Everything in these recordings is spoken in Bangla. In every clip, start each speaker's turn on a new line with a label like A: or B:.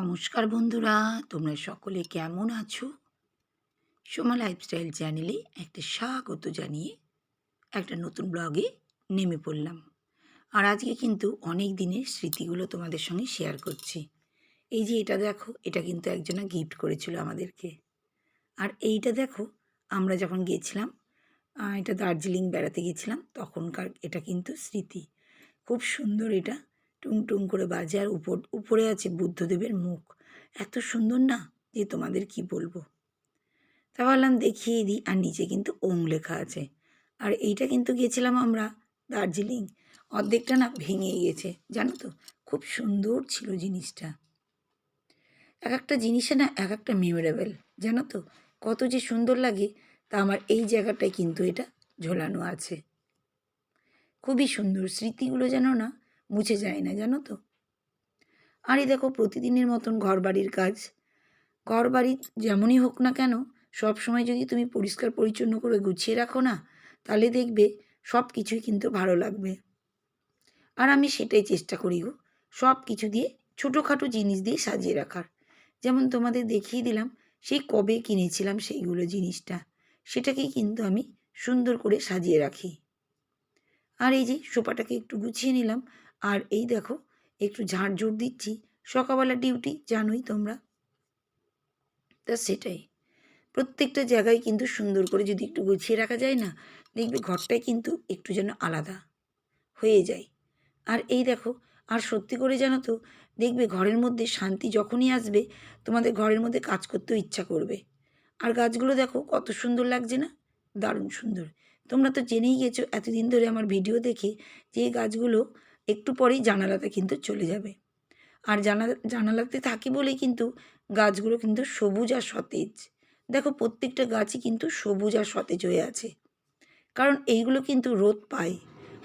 A: নমস্কার বন্ধুরা, তোমরা সকলে কেমন আছো? সোমা লাইফস্টাইল চ্যানেলে একটা স্বাগত জানিয়ে একটা নতুন ব্লগে নেমে পড়লাম। আর আজকে কিন্তু অনেক দিনের স্মৃতিগুলো তোমাদের সঙ্গে শেয়ার করছি। এই যে এটা দেখো, এটা কিন্তু একজনা গিফট করেছিল আমাদেরকে। আর এইটা দেখো, আমরা যখন গিয়েছিলাম এটা দার্জিলিং বেড়াতে গেছিলাম, তখনকার এটা কিন্তু স্মৃতি। খুব সুন্দর এটা। টুং টুং করে বাজে আর উপর, উপরে আছে বুদ্ধদেবের মুখ। এত সুন্দর না যে তোমাদের কি বলব? তা ভাবলাম দেখিয়ে দিই, আর নিচে কিন্তু ওং লেখা আছে। আর এইটা কিন্তু গিয়েছিলাম আমরা দার্জিলিং। অর্ধেকটা না ভেঙে গিয়েছে জানো তো? খুব সুন্দর ছিল জিনিসটা। এক একটা জিনিসে না এক একটা মেমোরেবল জানো তো? কত যে সুন্দর লাগে, তা আমার এই জায়গাটায় কিন্তু এটা ঝোলানো আছে। খুবই সুন্দর, স্মৃতিগুলো যেন না মুছে যায় না, জানো তো? আর এই দেখো, প্রতিদিনের মতন ঘরবাড়ির কাজ। ঘর বাড়ি যেমনই হোক না কেন সব সময় যদি তুমি পরিষ্কার পরিচ্ছন্ন করে গুছিয়ে রাখো না, তাহলে দেখবে সব কিছুই কিন্তু ভালো লাগবে। আর আমি সেটাই চেষ্টা করি গো সব কিছু দিয়ে ছোটোখাটো জিনিস দিয়ে সাজিয়ে রাখার। যেমন তোমাদের দেখিয়ে দিলাম, সেই কবে কিনেছিলাম সেইগুলো জিনিসটা, সেটাকেই কিন্তু আমি সুন্দর করে সাজিয়ে রাখি। আর এই যে সোফাটাকে একটু গুছিয়ে নিলাম আর এই দেখো, একটু ঝাড়ঝুড় দিচ্ছি। সকালবেলা ডিউটি জানোই তোমরা। তা সেটাই। প্রত্যেকটা জায়গায় কিন্তু সুন্দর করে যদি একটু গুছিয়ে রাখা যায় না, দেখবে ঘরটাই কিন্তু একটু যেন আলাদা হয়ে যায়। আর এই দেখো, আর সত্যি করে জানো তো, দেখবে ঘরের মধ্যে শান্তি যখনই আসবে, তোমাদের ঘরের মধ্যে কাজ করতেও ইচ্ছা করবে। আর গাছগুলো দেখো, কত সুন্দর লাগছে না? দারুণ সুন্দর। তোমরা তো জেনেই গেছো, এতদিন ধরে আমার ভিডিও দেখে যে গাছগুলো একটু পরেই জানালাতে কিন্তু চলে যাবে। আর জানা, জানালাতে থাকি বলেই কিন্তু গাছগুলো কিন্তু সবুজ আর সতেজ। দেখো প্রত্যেকটা গাছই কিন্তু সবুজ আর সতেজ হয়ে আছে। কারণ এইগুলো কিন্তু রোদ পায়।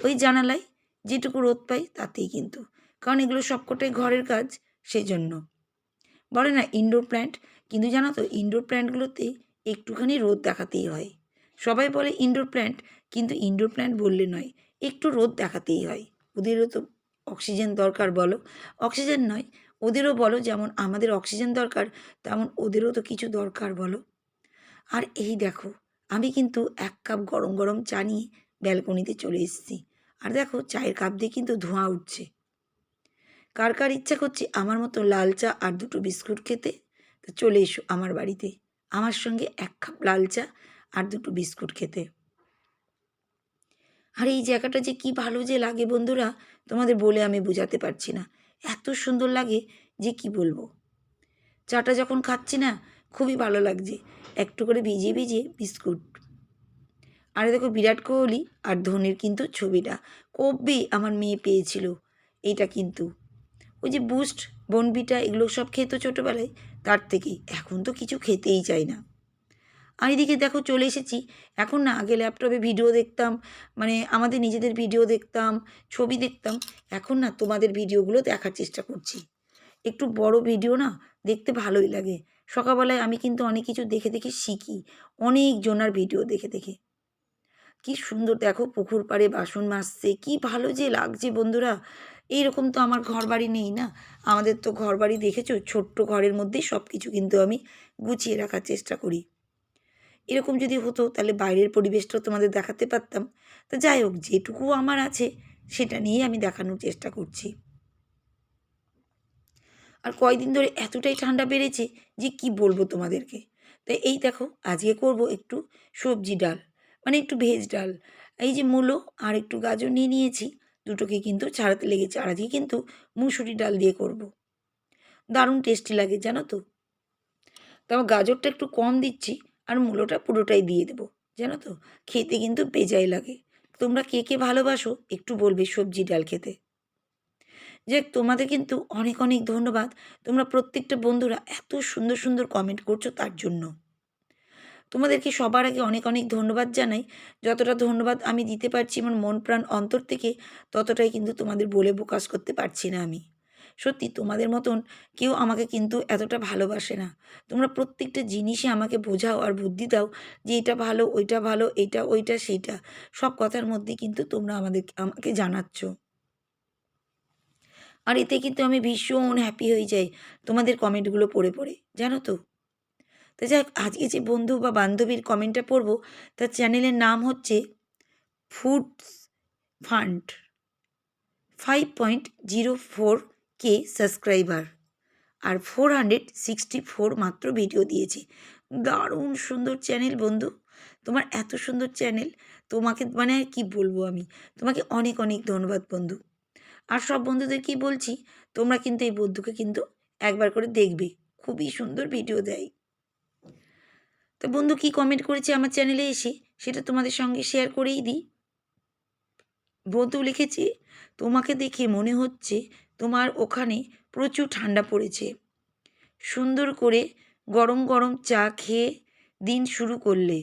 A: ওই জানালায় যেটুকু রোদ পাই তাতেই কিন্তু। কারণ এগুলো সবকটাই ঘরের কাজ সেজন্য। বলে না ইনডোর প্ল্যান্ট কিন্তু জানো তো ইনডোর প্ল্যান্টগুলোতে একটুখানি রোদ দেখাতেই হয়। সবাই বলে ইনডোর প্ল্যান্ট কিন্তু ইনডোর প্ল্যান্ট বললে নয়, একটু রোদ দেখাতেই হয়। ওদেরও তো অক্সিজেন দরকার বলো। অক্সিজেন নয়, ওদেরও বলো যেমন আমাদের অক্সিজেন দরকার, তেমন ওদেরও তো কিছু দরকার বলো। আর এই দেখো, আমি কিন্তু এক কাপ গরম গরম চা নিয়ে ব্যালকনিতে চলে এসেছি। আর দেখো, চায়ের কাপ দিয়ে কিন্তু ধোঁয়া উঠছে। কার কার ইচ্ছা করছে আমার মতো লাল চা আর দুটো বিস্কুট খেতে? তো চলে এসো আমার বাড়িতে। আমার সঙ্গে এক কাপ লাল চা আর দুটো বিস্কুট খেতে। আর, এই জায়গাটা যে কি ভালো যে লাগে বন্ধুরা, তোমাদের বলে আমি বোঝাতে পারছি না। এত সুন্দর লাগে, যে কি বলব? চাটা যখন খাচ্ছি না, খুবই ভালো লাগছে। একটু করে ভিজিয়ে ভিজিয়ে বিস্কুট। আরে, দেখো বিরাট কোহলি আর ধোনির কিন্তু ছবিটা। কবে আমার মেয়ে পেয়েছিল এইটা কিন্তু। ওই যে বুস্ট বনবিটা, এগুলো সব খেত ছোটোবেলায়, তার থেকেই এখন তো কিছু খেতেই চাই না। আর এদিকে দেখো চলে এসেছি। এখন না, আগে ল্যাপটপে ভিডিও দেখতাম মানে আমাদের নিজেদের ভিডিও দেখতাম, ছবি দেখতাম। এখন না তোমাদের ভিডিওগুলো দেখার চেষ্টা করছি। একটু বড় ভিডিও না দেখতে ভালোই লাগে। সকালবেলায় আমি কিন্তু অনেক কিছু দেখে দেখে শিখি অনেক জনার ভিডিও দেখে দেখে। কি সুন্দর দেখো পুকুর পাড়ে বাসন মাজছে, কি ভালো যে লাগছে বন্ধুরা। এইরকম তো আমার ঘর বাড়ি নেই না। আমাদের তো ঘর বাড়ি দেখেছ? ছোট্ট ঘরের মধ্যেই সব কিছু কিন্তু আমি গুছিয়ে রাখার চেষ্টা করি। এরকম যদি হতো, তাহলে বাইরের পরিবেশটাও তোমাদের দেখাতে পারতাম। তা যাই হোক, যেটুকু আমার আছে, সেটা নিয়ে আমি দেখানোর চেষ্টা করছি। আর কয়দিন ধরে এতটাই ঠান্ডা বেড়েছে যে কি বলব তোমাদেরকে? তাই এই দেখো, আজকে করব একটু সবজি ডাল মানে একটু ভেজ ডাল। এই যে মূলো আর একটু গাজর নিয়ে নিয়েছি, দুটোকে কিন্তু ছাড়াতে লেগেছে। আর আজকে কিন্তু মুসুরি ডাল দিয়ে করব। দারুণ টেস্টি লাগে, জানো তো? তবে গাজরটা একটু কম দিচ্ছি আর মূলোটা পুরোটাই দিয়ে দেবো, জানো তো? খেতে কিন্তু বেজাই লাগে। তোমরা কে কে ভালোবাসো একটু বলবে সবজি ডাল খেতে। যে তোমাদের কিন্তু অনেক অনেক ধন্যবাদ। তোমরা প্রত্যেকটা বন্ধুরা এত সুন্দর সুন্দর কমেন্ট করছ তার জন্য। তোমাদেরকে সবার আগে অনেক অনেক ধন্যবাদ জানাই। যতটা ধন্যবাদ আমি দিতে পারছি, আমার মন প্রাণ অন্তর থেকে, ততটাই কিন্তু তোমাদের বলে প্রকাশ করতে পারছি না আমি। সত্যি তোমাদের মতন কেউ আমাকে কিন্তু এতটা ভালোবাসে না। তোমরা প্রত্যেকটা জিনিসই আমাকে বোঝাও আর বুদ্ধি দাও যে এটা ভালো ওইটা ভালো এইটা ওইটা সেইটা। সব কথার মধ্যে কিন্তু তোমরা আমাদের আমাকে জানাচ্ছ। আর এতে কিন্তু আমি ভীষণ হ্যাপি হয়ে যাই তোমাদের কমেন্টগুলো পড়ে পড়ে জানো তো? তো যাই হোক, আজকে যে বন্ধু বা বান্ধবীর কমেন্টটা পড়ব তার চ্যানেলের নাম হচ্ছে food fund five point zero four K subscriber? আর ফোর হান্ড্রেড সিক্সটি ফোর মাত্র ভিডিও দিয়েছে। দারুণ সুন্দর চ্যানেল বন্ধু। তোমার এত সুন্দর চ্যানেল তোমাকে মানে আর কী বলব আমি? তোমাকে অনেক অনেক ধন্যবাদ বন্ধু। আর সব বন্ধুদের কি বলছি, তোমরা কিন্তু এই বন্ধুকে কিন্তু একবার করে দেখবে। খুবই সুন্দর ভিডিও দেয়। তো বন্ধু কি কমেন্ট করেছে আমার চ্যানেলে এসে, সেটা তোমাদের সঙ্গে শেয়ার করেই দিই। বন্ধু লিখেছে, তোমাকে দেখে মনে হচ্ছে তোমার ওখানে প্রচুর ঠান্ডা পড়েছে। সুন্দর করে গরম গরম চা খেয়ে দিন শুরু করলে।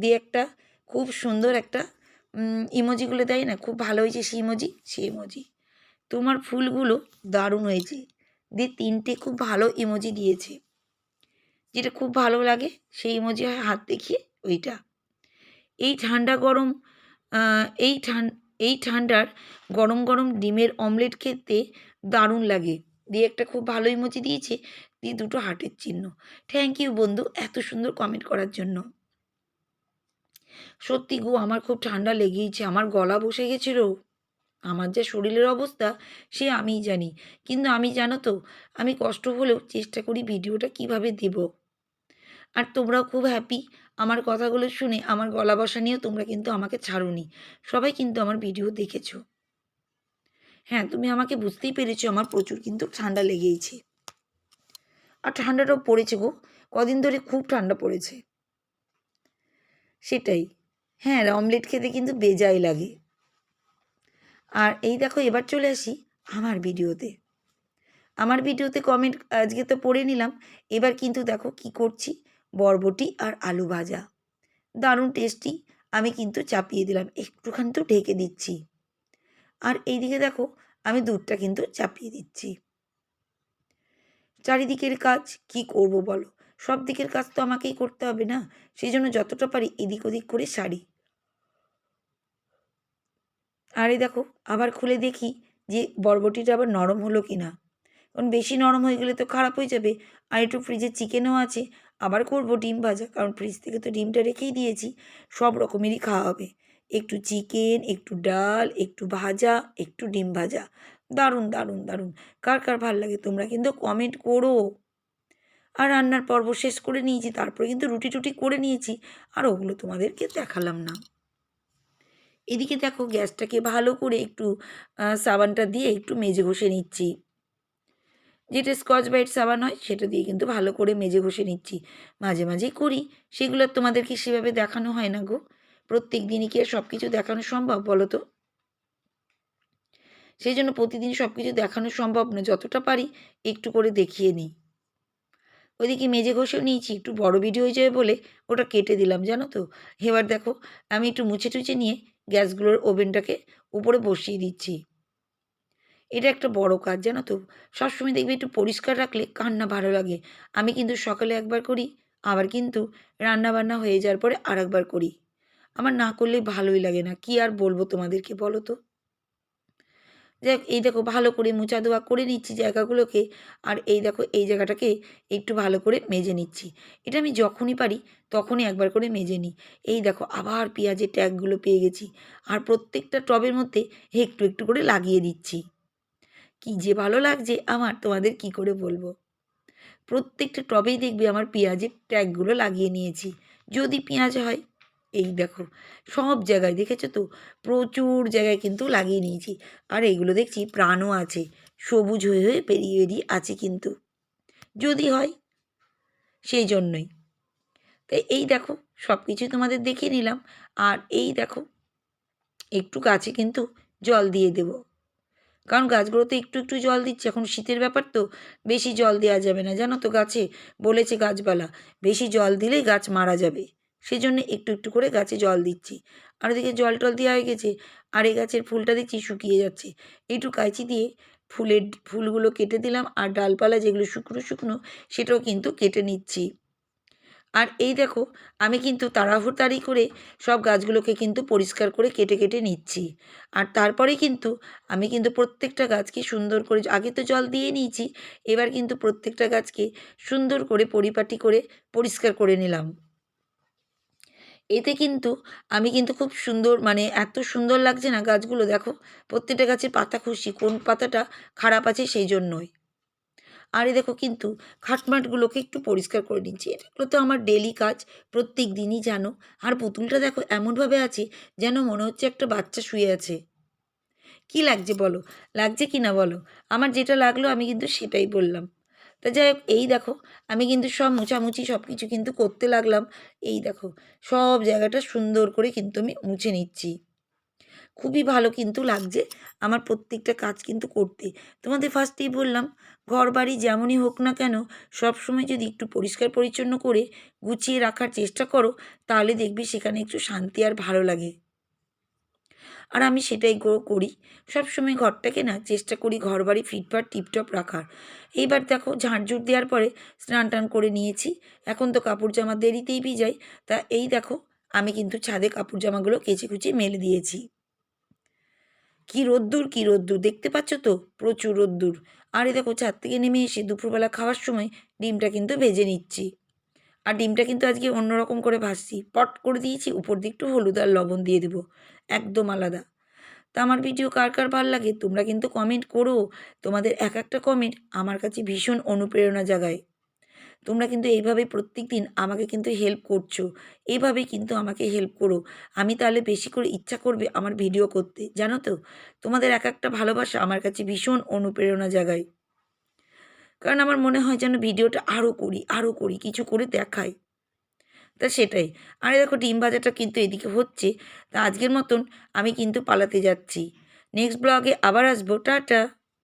A: দিয়ে একটা খুব সুন্দর একটা ইমোজিগুলো দেয় না? খুব ভালো হয়েছে সেই ইমোজি সেই ইমোজি তোমার ফুলগুলো দারুণ হয়েছে। দিয়ে তিনটে খুব ভালো ইমোজি দিয়েছে। যেটা খুব ভালো লাগে, সেই ইমোজি হাত দেখিয়ে ওইটা। এই ঠান্ডা গরম এই ঠান এই ঠান্ডার গরম গরম ডিমের অমলেট খেতে দারুণ লাগে। দিয়ে একটা খুব ভালো ইমোজি দিয়েছে, দিয়ে দুটো হার্টের চিহ্ন। থ্যাংক ইউ বন্ধু এত সুন্দর কমেন্ট করার জন্য। সত্যি গো, আমার খুব ঠান্ডা লেগেইছে, আমার গলা বসে গেছিল। আমার যা শরীরের অবস্থা, সে আমিই জানি। কিন্তু আমি জানো তো, আমি কষ্ট হলেও চেষ্টা করি ভিডিওটা কীভাবে দেব। আর তোমরাও খুব হ্যাপি আমার কথাগুলো শুনে আমার গলা বসা নিয়েও তোমরা কিন্তু আমাকে ছাড়োনি। সবাই কিন্তু আমার ভিডিও দেখেছ। হ্যাঁ তুমি আমাকে বুঝতেই পেরেছ আমার প্রচুর কিন্তু ঠান্ডা লেগেইছে। আর ঠান্ডাটাও পড়েছে গো। কদিন ধরে খুব ঠান্ডা পড়েছে। সেটাই। হ্যাঁ অমলেট খেতে কিন্তু বেজাই লাগে। আর এই দেখো, এবার চলে আসি আমার ভিডিওতে। আমার ভিডিওতে কমেন্ট আজকে তো পড়ে নিলাম। এবার কিন্তু দেখো কি করছি। বরবটি আর আলু ভাজা। দারুণ টেস্টি আমি কিন্তু চাপিয়ে দিলাম, একটুখানি তো ঢেকে দিচ্ছি। আর এইদিকে দেখো, আমি দুধটা কিন্তু চাপিয়ে দিচ্ছি। চারিদিকের কাজ কি করব বলো? সব দিকের কাজ তো আমাকেই করতে হবে না? সেই জন্য যতটা পারি এদিক ওদিক করে সারি। আর দেখো, আবার খুলে দেখি যে বরবটিটা আবার নরম হলো কি না কারণ বেশি নরম হয়ে গেলে তো খারাপ হয়ে যাবে। আর একটু ফ্রিজে চিকেনও আছে আবার করব ডিম ভাজা, কারণ ফ্রিজ থেকে তো ডিমটা রেখেই দিয়েছি, সব রকমেরই খাওয়া হবে। একটু চিকেন একটু ডাল, একটু ভাজা, একটু ডিম ভাজা। দারুণ দারুণ দারুণ। কার কার ভালো লাগে তোমরা কিন্তু কমেন্ট করো। আর রান্নার পর্ব শেষ করে নিয়েছি, তারপরে কিন্তু রুটি টুটি করে নিয়েছি, আর ওগুলো তোমাদেরকে দেখালাম না। এদিকে দেখো গ্যাসটাকে ভালো করে একটু সাবানটা দিয়ে একটু মেজে ঘষে নিচ্ছি। যেটা স্কচ ব্রাইট সাবান হয়, সেটা দিয়ে কিন্তু ভালো করে মেজে ঘষে নিচ্ছি। মাঝে মাঝেই করি। সেগুলো তোমাদেরকে সেভাবে দেখানো হয় না গো? প্রত্যেক দিনই কি আর সব কিছু দেখানো সম্ভব বলো তো? সেই জন্য প্রতিদিন সব কিছু দেখানো সম্ভব না যতটা পারি একটু করে দেখিয়ে নিই। ওইদিকে মেজে ঘষেও নিয়েছি। একটু বড় ভিডিও হয়ে যাবে বলে ওটা কেটে দিলাম, জানো তো? এবার দেখো, আমি একটু মুছে টুছে নিয়ে গ্যাসগুলোর ওভেনটাকে উপরে বসিয়ে দিচ্ছি। এটা একটা বড় কাজ, জানো তো? সবসময় দেখবে একটু পরিষ্কার রাখলে কান্না ভালো লাগে। আমি কিন্তু সকালে একবার করি, আবার কিন্তু রান্না বান্না হয়ে যাওয়ার পরে আর একবার করি। আমার না করলে ভালোই লাগে না। কি আর বলব তোমাদেরকে বলো তো? দেখ এই দেখো ভালো করে মোচা দোয়া করে নিচ্ছি জায়গাগুলোকে, আর এই দেখো এই জায়গাটাকে একটু ভালো করে মেজে নিচ্ছি। এটা আমি যখনই পারি তখনই একবার করে মেজে নিই। এই দেখো আবার পেঁয়াজের ট্যাগগুলো পেয়ে গেছি, আর প্রত্যেকটা টবের মধ্যে একটু একটু করে লাগিয়ে দিচ্ছি। কি যে ভালো লাগছে, আমার তোমাদের কি করে বলব? প্রত্যেকটা টবেই দেখবে আমার পেঁয়াজের ট্যাগগুলো লাগিয়ে নিয়েছি। যদি পেঁয়াজ হয়, এই দেখো, সব জায়গায় দেখেছ তো? প্রচুর জায়গায় কিন্তু লাগিয়ে নিয়েছি। আর এইগুলো দেখছি প্রাণও আছে, সবুজ হয়ে হয়ে পেরিয়ে বেরিয়ে আছে কিন্তু। যদি হয়, সেই জন্যই। তাই এই দেখো সব কিছুই তোমাদের দেখিয়ে নিলাম। আর এই দেখো, একটু গাছে কিন্তু জল দিয়ে দেব। কারণ গাছগুলোতে একটু একটু জল দিচ্ছে। এখন শীতের ব্যাপার তো, বেশি জল দেওয়া যাবে না। জানো তো গাছে বলেছে গাছবালা বেশি জল দিলেই গাছ মারা যাবে। সেই জন্য একটু একটু করে গাছে জল দিচ্ছি। আর ওদিকে জল টল দেওয়া হয়ে গেছে, আর এই গাছের ফুলটা দেখছি শুকিয়ে যাচ্ছে। একটু কাঁচি দিয়ে ফুলের, ফুলগুলো কেটে দিলাম, আর ডালপালা যেগুলো শুকনো শুকনো, সেটাও কিন্তু কেটে নিচ্ছি। আর এই দেখো, আমি কিন্তু তাড়াহুড়তাড়ি করে সব গাছগুলোকে কিন্তু পরিষ্কার করে কেটে কেটে নিচ্ছি। আর তারপরে কিন্তু আমি কিন্তু প্রত্যেকটা গাছকে সুন্দর করে, আগে তো জল দিয়ে নিয়েছি, এবার কিন্তু প্রত্যেকটা গাছকে সুন্দর করে পরিপাটি করে পরিষ্কার করে নিলাম। এতে কিন্তু আমি কিন্তু খুব সুন্দর মানে এত সুন্দর লাগছে না গাছগুলো, দেখো, প্রত্যেকটা গাছের পাতা খুশি, কোন পাতাটা খারাপ আছে সেই জন্যই। আর এই দেখো কিন্তু খাটমাটগুলোকে একটু পরিষ্কার করে নিচ্ছি। এগুলো তো আমার ডেলি কাজ, প্রত্যেক দিনই জানো। আর পুতুলটা দেখো এমনভাবে আছে যেন মনে হচ্ছে একটা বাচ্চা শুয়ে আছে। কি লাগছে বলো? লাগছে কি না বলো? আমার যেটা লাগল আমি কিন্তু সেটাই বললাম। তা যাই হোক, এই দেখো, আমি কিন্তু সব মোছামুছি সব কিছু কিন্তু করতে লাগলাম। এই দেখো, সব জায়গাটা সুন্দর করে কিন্তু আমি মুছে নিচ্ছি। খুবই ভালো কিন্তু লাগছে আমার প্রত্যেকটা কাজ কিন্তু করতে। তোমাদের ফার্স্টেই বললাম ঘর বাড়ি যেমনই হোক না কেন সব সময় যদি একটু পরিষ্কার পরিচ্ছন্ন করে গুছিয়ে রাখার চেষ্টা করো, তাহলে দেখবি সেখানে একটু শান্তি আর ভালো লাগে। আর আমি সেটাই করি সব সময় ঘরটাকে না চেষ্টা করি ঘর বাড়ি ফিটফাট, টিপটপ রাখার। এইবার দেখো ঝাঁটঝুট দেওয়ার পরে স্নান টান করে নিয়েছি। এখন তো কাপড় জামা দেরিতেই ভিজাই। তা এই দেখো, আমি কিন্তু ছাদে কাপড় জামাগুলো কেচে কুচে মেলে দিয়েছি। কি রোদ্দুর কি রোদ্দুর? দেখতে পাচ্ছ তো? প্রচুর রোদ্দুর। আর দেখো, ছাদ থেকে নেমে এসে দুপুরবেলা খাওয়ার সময় ডিমটা কিন্তু ভেজে নিচ্ছি। আর ডিমটা কিন্তু আজকে অন্যরকম করে ভাজছি। পট করে দিয়েছি, উপর দিয়ে একটু হলুদ আর লবণ দিয়ে দেবো। একদম আলাদা। তা আমার ভিডিও কার কার ভালো লাগে? তোমরা কিন্তু কমেন্ট করো। তোমাদের এক একটা কমেন্ট আমার কাছে ভীষণ অনুপ্রেরণা জাগায়। তোমরা কিন্তু এইভাবে প্রত্যেক দিন আমাকে কিন্তু হেল্প করছ। এইভাবেই কিন্তু আমাকে হেল্প করো। আমি তাহলে বেশি করে ইচ্ছা করবে আমার ভিডিও করতে, জানো তো? তোমাদের এক একটা ভালোবাসা আমার কাছে ভীষণ অনুপ্রেরণা জাগায়। কারণ আমার মনে হয় যেন ভিডিওটা আরও করি আরও করি, কিছু করে দেখাই। তা সেটাই। আরে দেখো, ডিম ভাজাটা কিন্তু এদিকে হচ্ছে। তা আজকের মতন আমি কিন্তু পালাতে যাচ্ছি। নেক্সট ব্লগে আবার আসব। টাটা!